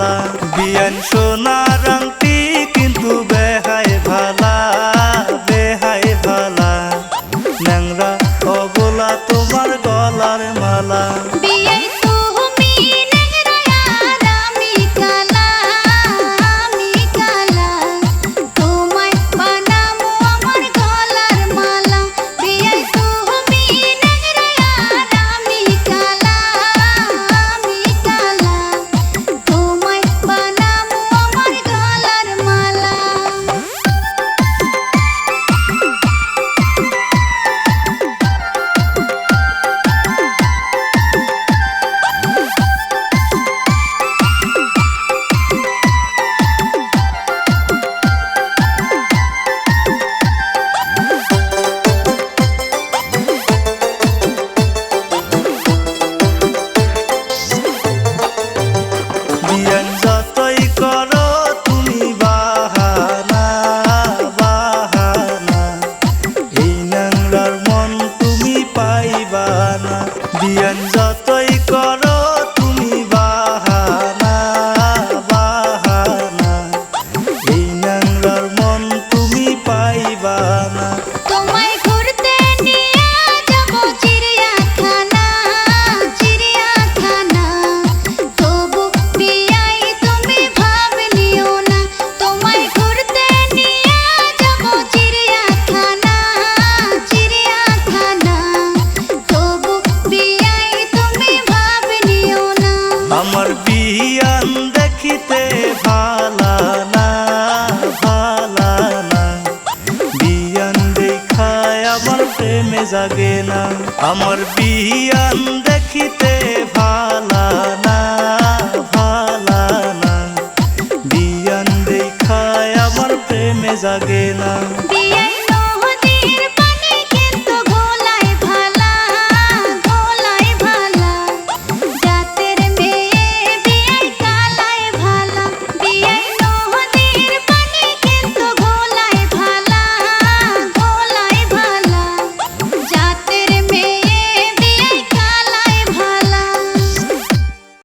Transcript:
জালা বিয়ান সোনার আংটি কিন্তু বেহায় ভালা বেহায় ভালা। ন্যাংরা অবলা তোমার গলার মালা। বিয়ান যতই কর জাগে না। আমার বিয়ান দেখিতে